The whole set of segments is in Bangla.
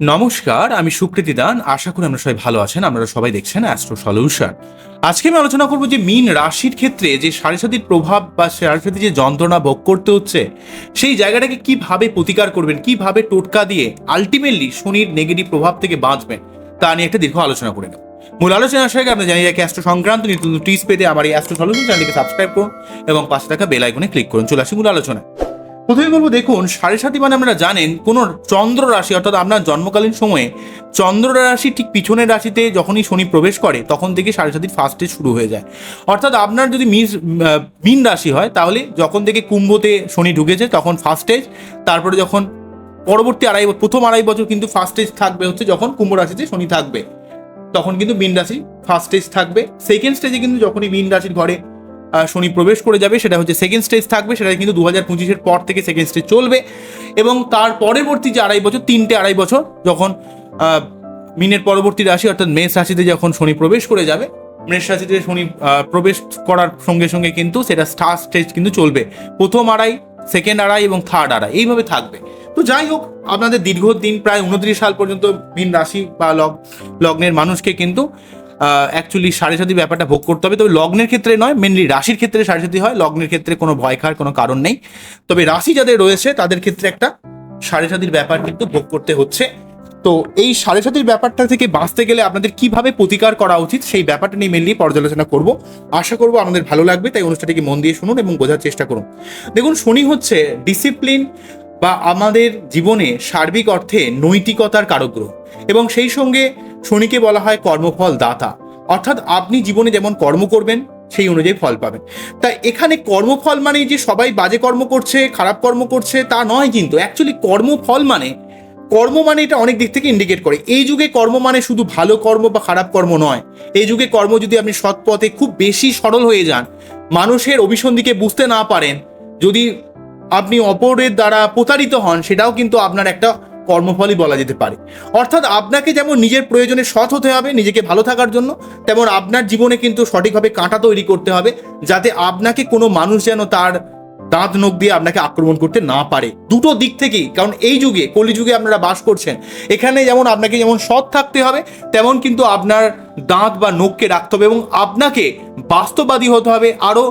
নমস্কার, আমি সুকৃতি দান। আশা করি আমরা সবাই ভালো আছেন, আপনারা সবাই দেখছেন অ্যাস্ট্রো সলিউশন আজকে আমি আলোচনা করব যে মিন রাশির ক্ষেত্রে যে সারিসাতির প্রভাব বা সারিসাতি যে যন্ত্রণা ভোগ করতে হচ্ছে, সেই জায়গাটাকে কীভাবে প্রতিকার করবেন, কীভাবে টোটকা দিয়ে আলটিমেটলি শনির নেগেটিভ প্রভাব থেকে বাঁচবেন, তা নিয়ে একটা দীর্ঘ আলোচনা করে নেব। মূল আলোচনা আসার আগে আপনি জানিয়ে রাখি অ্যাস্ট্রো সংক্রান্ত নিত্য টিপস পেতে আমার এই অ্যাস্ট্রো সলিউশন চ্যানেলকে সাবস্ক্রাইব করুন এবং পাশে থাকা বেল আইকনে ক্লিক করুন। চলে আসি মূল আলোচনা প্রথমে বলব, দেখুন, সাড়ে সাতি মানে আমরা জানেন, কোন চন্দ্র রাশি অর্থাৎ আপনার জন্মকালীন সময়ে চন্দ্র রাশি ঠিক পিছনের রাশিতে যখনই শনি প্রবেশ করে, তখন থেকে সাড়ে সাতির ফার্স্ট শুরু হয়ে যায়। অর্থাৎ আপনার যদি মিস মিন রাশি হয়, তাহলে যখন থেকে কুম্ভতে শনি ঢুকেছে, তখন ফার্স্ট স্টেজ তারপরে যখন পরবর্তী আড়াই, প্রথম আড়াই বছর কিন্তু ফার্স্ট স্টেজ থাকবে হচ্ছে যখন কুম্ভ রাশিতে শনি থাকবে। তখন কিন্তু মিন রাশি ফার্স্ট স্টেজ থাকবে। সেকেন্ড স্টেজে কিন্তু যখনই মিন রাশির ঘরে শনি প্রবেশ করে যাবে, সেটা হচ্ছে সেকেন্ড স্টেজ থাকবে, সেটা কিন্তু দু হাজার পঁচিশের পর থেকে সেকেন্ড স্টেজ চলবে এবং তার পরবর্তী যে আড়াই বছর, তিনটে আড়াই বছর যখন মিনের পরবর্তী রাশি অর্থাৎ মেষ রাশিতে যখন শনি প্রবেশ করে যাবে, মেষ রাশিতে শনি প্রবেশ করার সঙ্গে সঙ্গে কিন্তু সেটা স্টার স্টেজ কিন্তু চলবে। প্রথম আড়াই সেকেন্ড আড়াই এবং থার্ড আড়াই, এইভাবে থাকবে। তো যাই হোক, আপনাদের দীর্ঘদিন প্রায় উনত্রিশ সাল পর্যন্ত মিন রাশি বা লগ লগ্নের মানুষকে কিন্তু অ্যাকচুয়ালি সাড়ে সাথী ব্যাপারটা ভোগ করতে হবে। তবে লগ্নের ক্ষেত্রে নয় মেনলি রাশির ক্ষেত্রে সাড়ে সাথী হয়। লগ্নের ক্ষেত্রে কোনো ভয় খাওয়ার কোনো কারণ নেই। তবে রাশি যাদের রয়েছে, তাদের ক্ষেত্রে একটা সাড়ে সাথীর ব্যাপার কিন্তু ভোগ করতে হচ্ছে। তো এই সাড়ে সাতির ব্যাপারটা থেকে বাঁচতে গেলে আপনাদের কীভাবে প্রতিকার করা উচিত, সেই ব্যাপারটা নিয়ে মেনলি পর্যালোচনা করব। আশা করব আমাদের ভালো লাগবে, তাই অনুষ্ঠানটিকে মন দিয়ে শুনুন এবং বোঝার চেষ্টা করুন। দেখুন, শনি হচ্ছে ডিসিপ্লিন বা আমাদের জীবনে সার্বিক অর্থে নৈতিকতার কারক গ্রহ এবং সেই সঙ্গে শনিকে বলা হয় কর্মফল দাতা। অর্থাৎ আপনি জীবনে যেমন কর্ম করবেন, সেই অনুযায়ী ফল পাবেন। তা এখানে কর্মফল মানে যে সবাই বাজে কর্ম করছে, খারাপ কর্ম করছে, তা নয় কিন্তু অ্যাকচুয়ালি কর্মফল মানে কর্ম মানে এটা অনেক দিক থেকে ইন্ডিকেট করে। এই যুগে কর্ম মানে শুধু ভালো কর্ম বা খারাপ কর্ম নয়। এই যুগে কর্ম যদি আপনি সৎ পথে খুব বেশি সরল হয়ে যান, মানুষের অভিসন্ধিকে বুঝতে না পারেন, যদি আপনি অপরের দ্বারা প্রতারিত হন, সেটাও কিন্তু আপনার একটা কর্মফলই বলা যেতে পারে। অর্থাৎ আপনাকে যেমন নিজের প্রয়োজনে সৎ হতে হবে, নিজেকে ভালো থাকার জন্য, তেমন আপনার জীবনে কিন্তু সঠিকভাবে কাঁটা তৈরি করতে হবে, যাতে আপনাকে কোনো মানুষ যেন তার দাঁত নখ দিয়ে আপনাকে আক্রমণ করতে না পারে। দুটো দিক থেকেই, কারণ এই যুগে, কলিযুগে আপনারা বাস করছেন, এখানে যেমন আপনাকে যেমন সৎ থাকতে হবে, তেমন কিন্তু আপনার দাঁত বা নখকে রাখতে হবে এবং আপনাকে বাস্তববাদী হতে হবে, আরও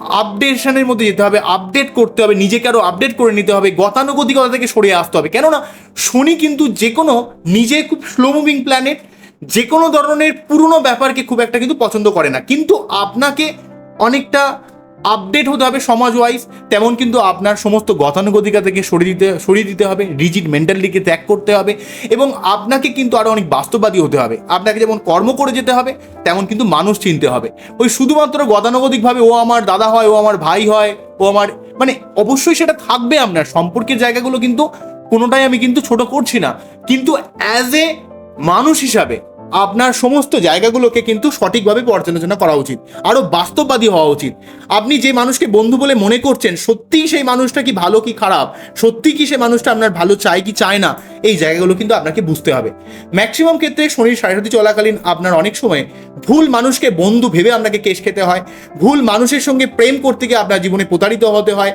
আপডেশনের মধ্যে যেতে হবে আপডেট করতে হবে, নিজেকে আরও আপডেট করে নিতে হবে, গতানুগতিকতা থেকে সরে আসতে হবে। কেননা শনি কিন্তু যে কোনো নিজে খুব স্লো মুভিং প্ল্যানেট যে কোনো ধরনের পুরনো ব্যাপারকে খুব একটা কিন্তু পছন্দ করে না। কিন্তু আপনাকে অনেকটা আপডেট হতে হবে সমাজ ওয়াইজ তেমন কিন্তু আপনার সমস্ত গতানুগতিকা থেকে সরিয়ে দিতে সরিয়ে দিতে হবে রিজিড মেন্টালিটিকে ত্যাগ করতে হবে এবং আপনাকে কিন্তু আরও অনেক বাস্তববাদী হতে হবে। আপনাকে যেমন কর্ম করে যেতে হবে, তেমন কিন্তু মানুষ চিনতে হবে। ওই শুধুমাত্র গতানুগতিকভাবে, ও আমার দাদা হয়, ও আমার ভাই হয়, ও আমার মানে অবশ্যই সেটা থাকবে আপনার, সম্পর্কের জায়গাগুলো কিন্তু কোনোটাই আমি কিন্তু ছোট করছি না। কিন্তু অ্যাজ এ মানুষ হিসাবে আপনার সমস্ত জায়গাগুলোকে কিন্তু সঠিকভাবে পর্যালোচনা করা উচিত, আরও বাস্তববাদী হওয়া উচিত। আপনি যে মানুষকে বন্ধু বলে মনে করছেন, সত্যিই সেই মানুষটা কি ভালো কি খারাপ? সত্যি কি সে মানুষটা আপনার ভালো চায় কি চায় না? এই জায়গাগুলো কিন্তু আপনাকে বুঝতে হবে। ম্যাক্সিমাম ক্ষেত্রে শনির সাড়ে চলাকালীন আপনার অনেক সময় ভুল মানুষকে বন্ধু ভেবে আপনাকে কেশ খেতে হয়, ভুল মানুষের সঙ্গে প্রেম করতে গিয়ে আপনার জীবনে প্রতারিত হতে হয়,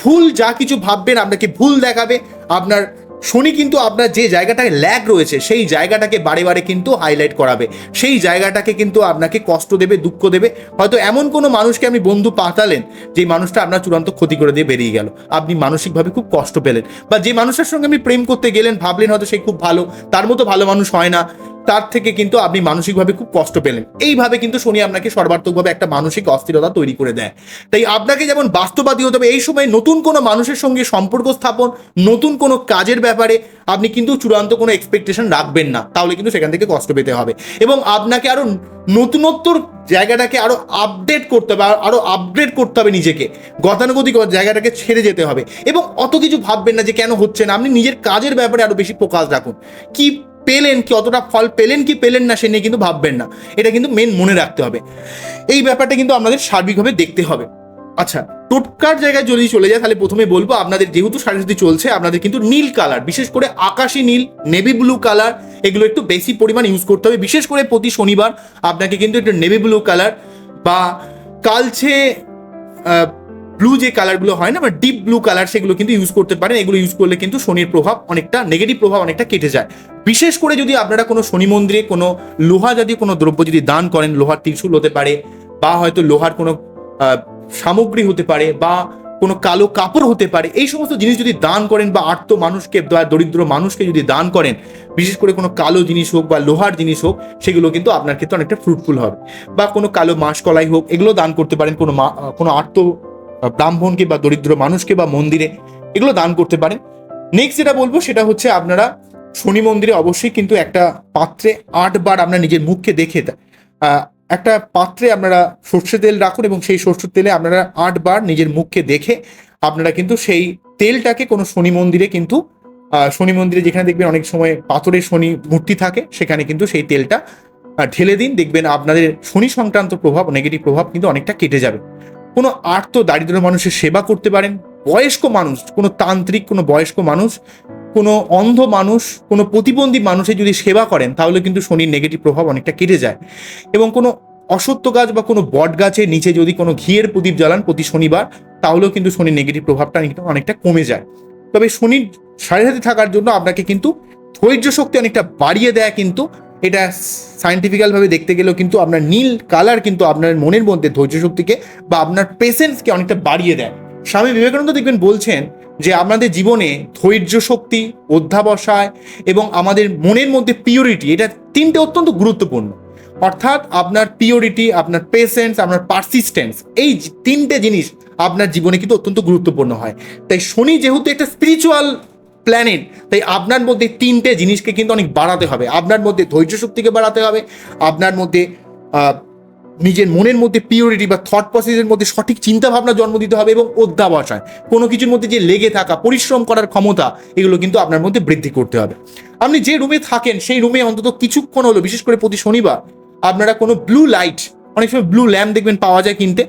ভুল যা কিছু ভাববেন আপনাকে ভুল দেখাবে, আপনার শনি কিন্তু আপনার যে জায়গাটায় ল্যাগ রয়েছে, সেই জায়গাটাকে বারে বারে কিন্তু হাইলাইট করাবে। সেই জায়গাটাকে কিন্তু আপনাকে কষ্ট দেবে, দুঃখ দেবে। হয়তো এমন কোনো মানুষকে আপনি বন্ধু পাঠালেন, যে মানুষটা আপনার চূড়ান্ত ক্ষতি করে দিয়ে বেরিয়ে গেল। আপনি মানসিকভাবে খুব কষ্ট পেলেন। বা যে মানুষের সঙ্গে আপনি প্রেম করতে গেলেন, ভাবলেন হয়তো সে খুব ভালো, তার মতো ভালো মানুষ হয় না। তার থেকে কিন্তু আপনি মানসিকভাবে খুব কষ্ট পেলেন। এইভাবে কিন্তু শনি আপনাকে সর্বাত্মকভাবে একটা মানসিক অস্থিরতা তৈরি করে দেয়। তাই আপনাকে যেমন বাস্তবাদী হতে হবে, এই সময় নতুন কোনো মানুষের সঙ্গে সম্পর্ক স্থাপন, নতুন কোনো কাজের ব্যাপারে আপনি কিন্তু চূড়ান্ত কোনো এক্সপেকটেশন রাখবেন না। তাহলে কিন্তু সেখান থেকে কষ্ট পেতে হবে। এবং আপনাকে আরও নতুনত্বর জায়গাটাকে আরও আপডেট করতে হবে, আর- আরও আপগ্রেড করতে হবে নিজেকে। গতানুগতিক জায়গাটাকে ছেড়ে যেতে হবে। এবং অত কিছু ভাববেন না যে কেন হচ্ছে না। আপনি নিজের কাজের ব্যাপারে আরও বেশি ফোকাস রাখুন। কি পেলেন কি, অতটা ফল পেলেন কি, পেলেন না সে নিয়ে কিন্তু ভাববেন না। এটা কিন্তু মেন মনে রাখতে হবে। এই ব্যাপারটা কিন্তু আপনাদের সার্বিকভাবে দেখতে হবে। আচ্ছা টোটকার জায়গায় যদি চলে যায়, তাহলে প্রথমে বলব, আপনাদের যেহেতু সারস্বতী চলছে, আপনাদের কিন্তু নীল কালার, বিশেষ করে আকাশি নীল নেভি ব্লু কালার, এগুলো একটু বেশি পরিমাণ ইউজ করতে হবে। বিশেষ করে প্রতি শনিবার আপনাকে কিন্তু একটু নেভি ব্লু কালার বা কালচে ব্লু যে কালারগুলো হয় না, বা ডিপ ব্লু কালার সেগুলো কিন্তু ইউজ করতে পারেন। এগুলো ইউজ করলে কিন্তু শনির প্রভাব অনেকটা নেগেটিভ প্রভাব অনেকটা কেটে যায়। বিশেষ করে যদি আপনারা কোনো শনি মন্দিরে কোনো লোহা জাতীয় কোনো দ্রব্য যদি দান করেন, লোহার ত্রিশূল হতে পারে, বা হয়তো লোহার কোনো সামগ্রী হতে পারে, বা কোনো কালো কাপড় হতে পারে, এই সমস্ত জিনিস যদি দান করেন, বা আর্ত মানুষকে, বা দরিদ্র মানুষকে যদি দান করেন, বিশেষ করে কোনো কালো জিনিস হোক, বা লোহার জিনিস হোক, সেগুলো কিন্তু আপনার ক্ষেত্রে অনেকটা ফ্রুটফুল হবে। বা কোনো কালো মাসকলাই হোক, এগুলো দান করতে পারেন, কোনো মা- কোনো আর্ত ব্রাহ্মণকে বা দরিদ্র মানুষকে বা মন্দিরে এগুলো দান করতে পারেন নেক্সট যেটা বলব সেটা হচ্ছে আপনারা শনি মন্দিরে অবশ্যই কিন্তু একটা পাত্রে আটবার আপনার নিজের মুখকে দেখে একটা পাত্রে আপনারা সর্ষে তেল রাখুন এবং সেই সর্ষের তেলে আপনারা আটবার নিজের মুখকে দেখে আপনারা কিন্তু সেই তেলটাকে কোনো শনি মন্দিরে কিন্তু শনি মন্দিরে যেখানে দেখবেন অনেক সময় পাথরের শনি মূর্তি থাকে, সেখানে কিন্তু সেই তেলটা ঢেলে দিন। দেখবেন আপনাদের শনি সংক্রান্ত প্রভাব নেগেটিভ প্রভাব কিন্তু অনেকটা কেটে যাবে। কোনো আর্ত দারিদ্র মানুষের সেবা করতে পারেন, বয়স্ক মানুষ, কোনো তান্ত্রিক, কোনো বয়স্ক মানুষ, কোনো অন্ধ মানুষ, কোনো প্রতিবন্ধী মানুষের যদি সেবা করেন, তাহলে কিন্তু শনির নেগেটিভ প্রভাব অনেকটা কেটে যায়। এবং কোনো অসত্য গাছ বা কোনো বট গাছের নিচে যদি কোনো ঘিয়ের প্রদীপ জ্বালান প্রতি শনিবার, তাহলেও কিন্তু শনির নেগেটিভ প্রভাবটা অনেকটা- অনেকটা কমে যায়। তবে শনির সাড়ে সাথে থাকার জন্য আপনাকে কিন্তু ধৈর্য শক্তি অনেকটা বাড়িয়ে দেয় কিন্তু এটা সায়েন্টিফিক্যালভাবে দেখতে গেলেও কিন্তু আপনার নীল কালার কিন্তু আপনার মনের মধ্যে ধৈর্য শক্তিকে বা আপনার পেশেন্সকে অনেকটা বাড়িয়ে দেয়। স্বামী বিবেকানন্দ দেখবেন বলছেন যে আপনাদের জীবনে ধৈর্য শক্তি অধ্যাবসায় এবং আমাদের মনের মধ্যে পিওরিটি এটা তিনটে অত্যন্ত গুরুত্বপূর্ণ। অর্থাৎ আপনার পিওরিটি আপনার পেশেন্স আপনার পারসিস্টেন্স এই তিনটে জিনিস আপনার জীবনে কিন্তু অত্যন্ত গুরুত্বপূর্ণ হয়। তাই শনি যেহেতু একটা স্পিরিচুয়াল প্ল্যানেট তাই আপনার মধ্যে তিনটে জিনিসকে কিন্তু অনেক বাড়াতে হবে। আপনার মধ্যে ধৈর্য শক্তিকে বাড়াতে হবে। আপনার মধ্যে নিজের মনের মধ্যে পিওরিটি বা থট প্রসেসের মধ্যে সঠিক চিন্তা ভাবনা জন্ম দিতে হবে এবং অধ্যাবসায়। কোনো কিছুর মধ্যে যে লেগে থাকা, পরিশ্রম করার ক্ষমতা, এগুলো কিন্তু আপনার মধ্যে বৃদ্ধি করতে হবে। আপনি যে রুমে থাকেন, সেই রুমে অন্তত কিছুক্ষণ হলো, বিশেষ করে প্রতি শনিবার, আপনারা কোনো ব্লু লাইট অনেক সময় ব্লু ল্যাম্প দেখবেন পাওয়া যায় কিনতে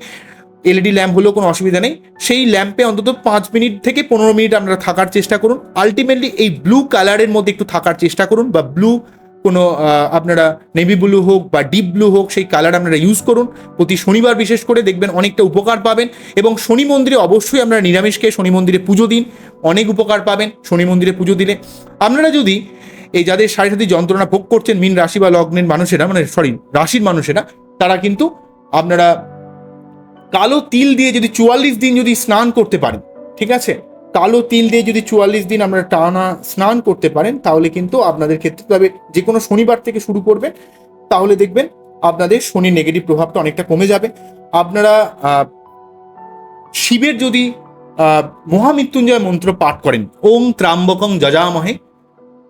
এলইডি ল্যাম্প হলেও কোনো অসুবিধা নেই। সেই ল্যাম্পে অন্তত পাঁচ মিনিট থেকে পনেরো মিনিট আপনারা থাকার চেষ্টা করুন। আলটিমেটলি এই ব্লু কালারের মধ্যে একটু থাকার চেষ্টা করুন বা ব্লু কোনো আপনারা নেভি ব্লু হোক বা ডিপ ব্লু হোক সেই কালার আপনারা ইউজ করুন। প্রতি শনিবার বিশেষ করে দেখবেন অনেকটা উপকার পাবেন এবং শনি মন্দিরে অবশ্যই আপনারা নিরামিষ খেয়ে শনি মন্দিরে পুজো দিন। অনেক উপকার পাবেন শনি মন্দিরে পুজো দিলে। আপনারা যদি এই যাদের সাড়ে সাথে যন্ত্রণা ভোগ করছেন, মিন রাশি বা লগ্নের মানুষেরা মানে সরি রাশির মানুষেরা, তারা কিন্তু আপনারা কালো তিল দিয়ে যদি চুয়াল্লিশ দিন যদি স্নান করতে পারেন, ঠিক আছে? কালো তিল দিয়ে যদি চুয়াল্লিশ দিন আমরা টানা স্নান করতে পারেন, তাহলে কিন্তু আপনাদের ক্ষেত্রে, তবে যে কোনো শনিবার থেকে শুরু করবেন তাহলে দেখবেন আপনাদের শনির নেগেটিভ প্রভাবটা অনেকটা কমে যাবে। আপনারা শিবের যদি মহামৃত্যুঞ্জয় মন্ত্র পাঠ করেন ওং ত্রাম্বকং যজামহে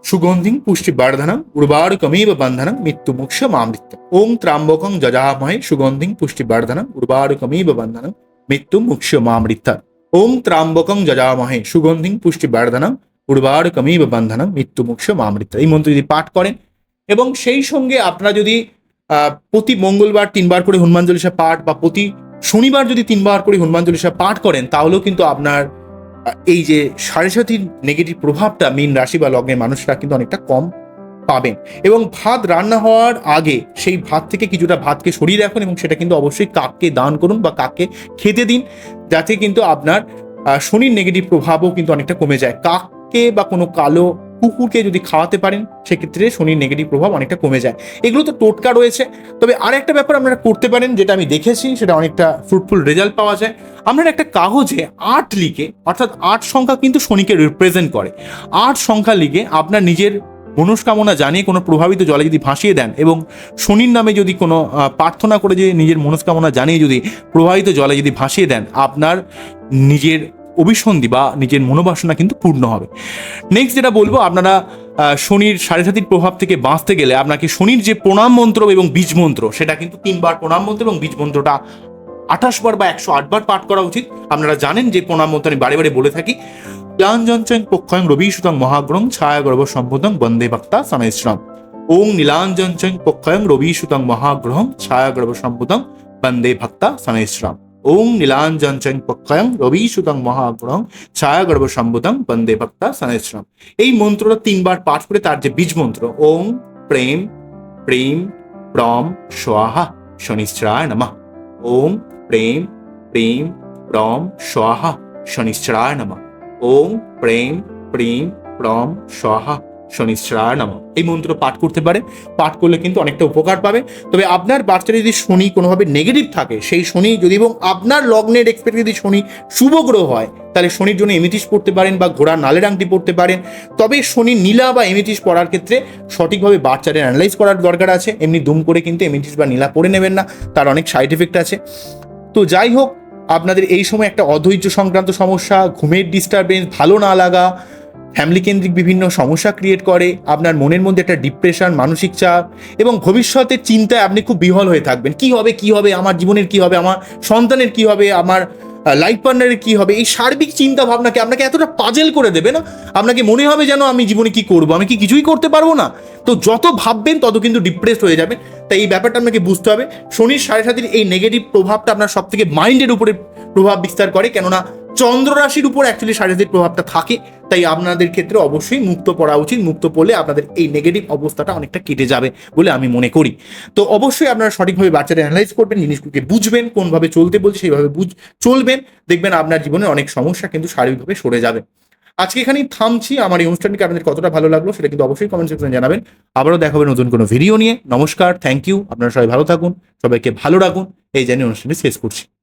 সুগন্ধিং পুষ্টি বর্ধনম উর্বার কমেব বন্ধনম মৃত্যু মুক্ষ মামৃত্য। ওং ত্রাম্বকং যজামহে সুগন্ধিং পুষ্টি বর্ধনম উর্বার কমেব বন্ধনম মৃত্যু মুক্ষ মামৃত্য। ওং ত্রাম্বকং যজামহে সুগন্ধিং পুষ্টি বর্ধনম উর্বার কমেব বন্ধনম মৃত্যু মুক্ষ মামৃত্য। এই মন্ত্র যদি পাঠ করেন এবং সেই সঙ্গে আপনারা যদি প্রতি মঙ্গলবার তিনবার করে হনুমান চল্লিশা পাঠ বা প্রতি শনিবার যদি তিনবার করে হনুমান চল্লিশা পাঠ করেন, তাহলেও কিন্তু আপনার এই যে সাড়ে সাতির নেগেটিভ প্রভাবটা মীন রাশি বা লগ্নের মানুষরা কিন্তু অনেকটা কম পাবেন। এবং ভাত রান্না হওয়ার আগে সেই ভাত থেকে কিছুটা ভাতকে সরিয়ে রাখুন এবং সেটা কিন্তু অবশ্যই কাককে দান করুন বা কাককে খেতে দিন, যাতে কিন্তু আপনার শনির নেগেটিভ প্রভাবও কিন্তু অনেকটা কমে যায়। কাককে বা কোনো কালো কুকুরকে যদি খাওয়াতে পারেন, সেক্ষেত্রে শনির নেগেটিভ প্রভাব অনেকটা কমে যায়। এগুলো তো টোটকা রয়েছে। তবে আর একটা ব্যাপার আপনারা করতে পারেন, যেটা আমি দেখেছি, সেটা অনেকটা ফ্রুটফুল রেজাল্ট পাওয়া যায়। আপনারা একটা কাগজে আট লিখে, অর্থাৎ আট সংখ্যা কিন্তু শনিকে রিপ্রেজেন্ট করে। আট সংখ্যা লিখে আপনার নিজের মনস্কামনা জানিয়ে কোনো প্রভাবিত জলে যদি ভাসিয়ে দেন এবং শনির নামে যদি কোনো প্রার্থনা করে যদি নিজের মনস্কামনা জানিয়ে যদি প্রভাবিত জলে যদি ভাসিয়ে দেন, আপনার নিজের অভিসন্ধি বা নিজের মনোবাসনা কিন্তু পূর্ণ হবে। নেক্সট যেটা বলব, আপনারা শনির সাড়ে সাতির প্রভাব থেকে বাঁচতে গেলে আপনাকে শনির যে প্রণাম মন্ত্র এবং বীজ মন্ত্র, সেটা কিন্তু তিনবার প্রণাম মন্ত্র এবং বীজ মন্ত্রটা আঠাশ বার বা একশো বার পাঠ করা উচিত। আপনারা জানেন যে প্রণাম মন্ত্র আমি বারে বারে বলে থাকি নীলাঞ্জনচং পক্ষয়ং রবি সুতং মহাগ্রং ছায়া গর্ভ সম্বোধং বন্দে ভক্তা সমেশ্রম। ওং নীলাঞ্জনচং পক্ষয়ং রবি সুতং মহাগ্রহং ছায়া গর্ভ সম্বোধং বন্দে ভক্তা সমেশ্রম। ওং নীলাঞ্জনচং পক্ষয়ং রবি সুতং মহাগ্রহং ছায়া গর্ভ সম্বোধং বন্দে ভক্তা সমেশ্রম এই মন্ত্রটা তিনবার পাঠ করে তার যে বীজ মন্ত্র ওং প্রেম প্রেম, প্রম স্বাহা শনিশ্চরায় নমঃ। ওম, প্রেম প্রেম, প্রম স্বাহা শনিশ্চরায় নম। ওম, প্রেম প্রেম, প্রম স্বাহা শনিশ্চরায় নম এই মন্ত্র পাঠ করতে পারে। পাঠ করলে কিন্তু অনেকটা উপকার পাবে। তবে আপনার বাচ্চার যদি শনি কোনোভাবে নেগেটিভ থাকে, সেই শনি যদি এবং আপনার লগ্নের এক্সপেক্ট যদি শনি শুভ গ্রহ হয়, তাহলে শনির জন্য এমিটিস পড়তে পারেন বা ঘোড়া নালের আংটি পড়তে পারেন। তবে শনি নীলা বা এমিটিস পড়ার ক্ষেত্রে সঠিকভাবে বাচ্চাদের অ্যানালাইজ করার দরকার আছে। এমনি দুম করে কিন্তু এমিটিস বা নীলা পড়ে নেবেন না, তার অনেক সাইড এফেক্ট আছে। তো যাই হোক, আপনাদের এই সময় একটা অধৈর্য সংক্রান্ত সমস্যা, ঘুমের ডিস্টারবেন্স ভালো না লাগা ফ্যামিলি কেন্দ্রিক বিভিন্ন সমস্যা ক্রিয়েট করে, আপনার মনের মধ্যে একটা ডিপ্রেশন মানসিক চাপ এবং ভবিষ্যতের চিন্তায় আপনি খুব বিহল হয়ে থাকবেন। কি হবে কি হবে, আমার জীবনের কি হবে, আমার সন্তানের কি হবে, আমার লাইফ পার্টনারের কি হবে, এই সার্বিক চিন্তা ভাবনাকে আপনাকে এতটা পাজেল করে দেবে না? আপনাকে মনে হবে যেন আমি জীবনে কি করব, আমি কি কিছুই করতে পারব না? তো যত ভাববেন, তত কিন্তু ডিপ্রেসড হয়ে যাবেন। তাই এই ব্যাপারটা আপনাকে বুঝতে হবে। শনির সাড়ে সাতির এই নেগেটিভ প্রভাবটা আপনার সব থেকে মাইন্ডের উপরে প্রভাব বিস্তার করে। কেননা চন্দ্র রাশির উপর অ্যাকচুয়ালি সাতির প্রভাবটা থাকে, তাই আপনাদের ক্ষেত্রে অবশ্যই মুক্ত পড়া উচিত। মুক্ত পড়লে আপনাদের এই নেগেটিভ অবস্থাটা অনেকটা কেটে যাবে বলে আমি মনে করি। তো অবশ্যই আপনারা সঠিকভাবে বাচ্চাদের অ্যানালাইজ করবেন, জিনিসগুলোকে বুঝবেন, কোনভাবে চলতে বলছে সেইভাবে বুঝ চলবেন। দেখবেন আপনার জীবনে অনেক সমস্যা কিন্তু শারীরিকভাবে সরে যাবে। আজকে এখানেই থামছি। আমার এই অনুষ্ঠানটিকে আপনাদের কতটা ভালো লাগল সেটা কিন্তু অবশ্যই কমেন্ট সেকশনে জানাবেন। আবারও দেখাবে নতুন কোনো ভিডিও নিয়ে। নমস্কার থ্যাংক ইউ আপনারা সবাই ভালো থাকুন, সবাইকে ভালো রাখুন। এই জানিয়ে অনুষ্ঠানটি শেষ করছি।